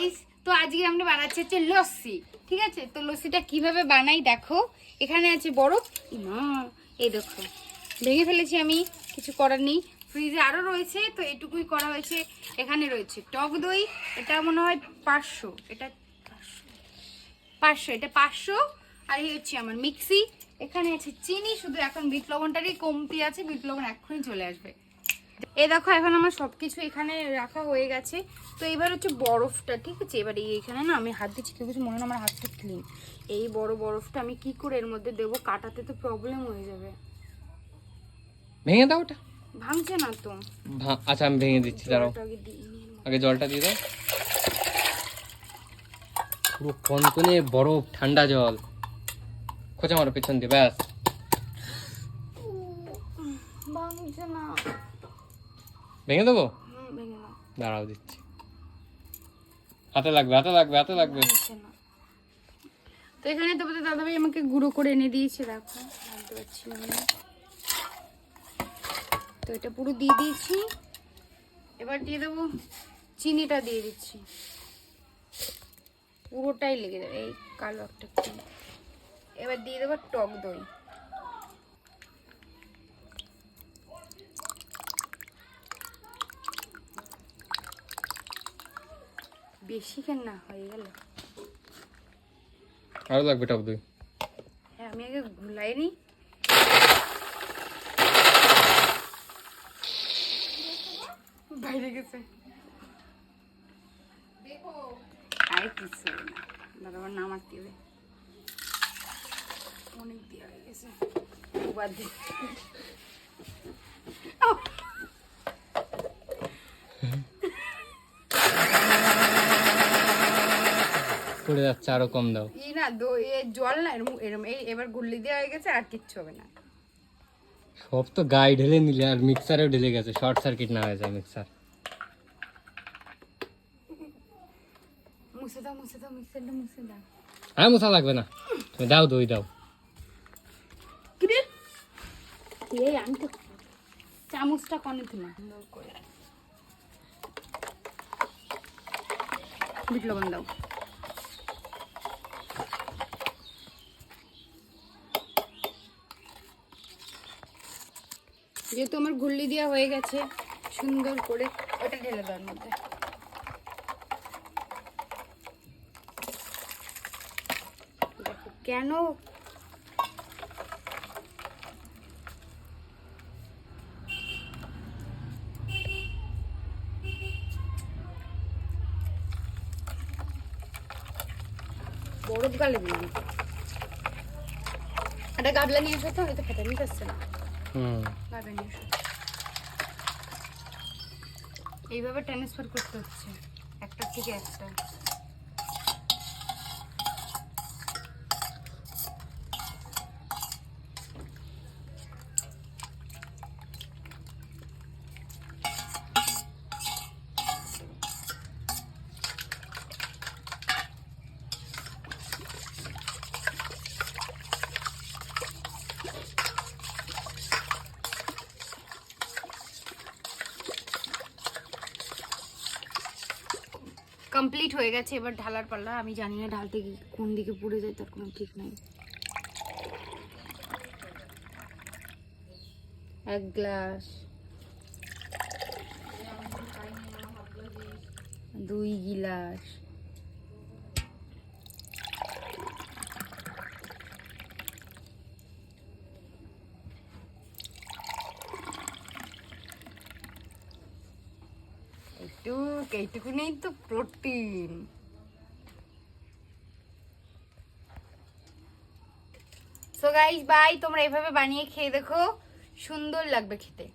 Guys তো আজকে আমরা বানাচ্ছি হচ্ছে লস্যি, ঠিক আছে? তো লস্যিটা কীভাবে বানাই দেখো। এখানে আছে বরফ মা, এই দেখো। ভেঙে ফেলেছি আমি, কিছু করার নেই। ফ্রিজে আরও রয়েছে, তো এটুকুই করা হয়েছে। এখানে রয়েছে টক দই, এটা মনে হয় পাঁচশো, এটা পাঁচশো এটা পাঁচশো। আর এই হচ্ছে আমার মিক্সি। এখানে আছে চিনি, শুধু এখন বিট লবণটারই কমতি আছে, বিট লবণ এক্ষুনি চলে আসবে। এ দেখো এখন আমার সবকিছু এখানে রাখা হয়ে গেছে। তো এবার হচ্ছে বরফটা ঠিক আছে? এবার এই এখানে না আমি হাত দিচ্ছি কেউ কিছু মনে হয় না আমার হাতটা ক্লিন এই বড় বরফটা আমি কি করে এর মধ্যে দেবো? কাটাতে তো প্রবলেম হয়ে যাবে। ভেঙে দাও ওটা। ভাঙছে না তো। আচ্ছা আমি ভেঙে দিচ্ছি দাঁড়াও। আগে জলটা দিয়ে দাও। পুরো কনকনে বরফ ঠান্ডা জল। খোঁচা মারো পেছন দিয়ে ব্যাস ভাঙছে না ভেঙে দেবো? দাঁড়াও দিচ্ছি। হাতে লাগবে হাতে লাগবে হাতে লাগবে। তো এখানে তোমাদের দাদাভাই আমাকে গুঁড়ো করে এনে দিয়েছে দেখো। জানতে পারছি তো এটা পুরো দিয়ে দিয়েছি। এবার দিয়ে দেবো চিনিটা দিয়ে দিচ্ছি। পুরোটাই লেগে যাবে এই কালো একটা চিনি। এবার দিয়ে দেবো টক দই। বেশি কেন না হয়ে গেল। আরও লাগবে টক দই। হ্যাঁ আমি আগে ঘুলাইনি বাইরে গেছে। আর কিছু না দাদা আবার নামাতে হবে অনেক দেওয়া হয়ে গেছে। দিয়ে পড়ে যাচ্ছে আরও কম দাও। এই না দই এ জল না এরম এরম এই এবার গুল্লি দেওয়া হয়ে গেছে আর কিচ্ছু হবে না। সব তো গায়ে ঢেলে নিলে আর মিক্সারেও ঢেলে গেছে শর্ট সার্কিট না হয়ে যায় মিক্সার। মুছে দাও মুছে দাও মিক্সারটা মুছে দাও। হ্যাঁ মশা লাগবে না। তুমি দাও দই দাও। এই আমি তো চামচটা কনে দিলাম। বিট লবণ দাও। যেহেতু আমার ঘুল্লি দেওয়া হয়ে গেছে, সুন্দর করে ওটা ঢেলে দেওয়ার মধ্যে। কেন? বরফ গালে দিলাম। একটা গাবলা নিয়ে এসো তো, হয়তো খেতে নিতে আসছে না। এইভাবে ট্রান্সফার করতে হচ্ছে। একটা থেকে একটা। কমপ্লিট হয়ে গেছে, এবার ঢালার পাল্লা। আমি জানি না ঢালতে কি, কোন দিকে পড়ে যায়, তার কোনো ঠিক নাই। এক গ্লাস। দুই গিলাস। একটু এইটুকুনি তো প্রোটিন। সো গাইস বাই তোমরা এভাবে বানিয়ে খেয়ে দেখো, সুন্দর লাগবে খেতে।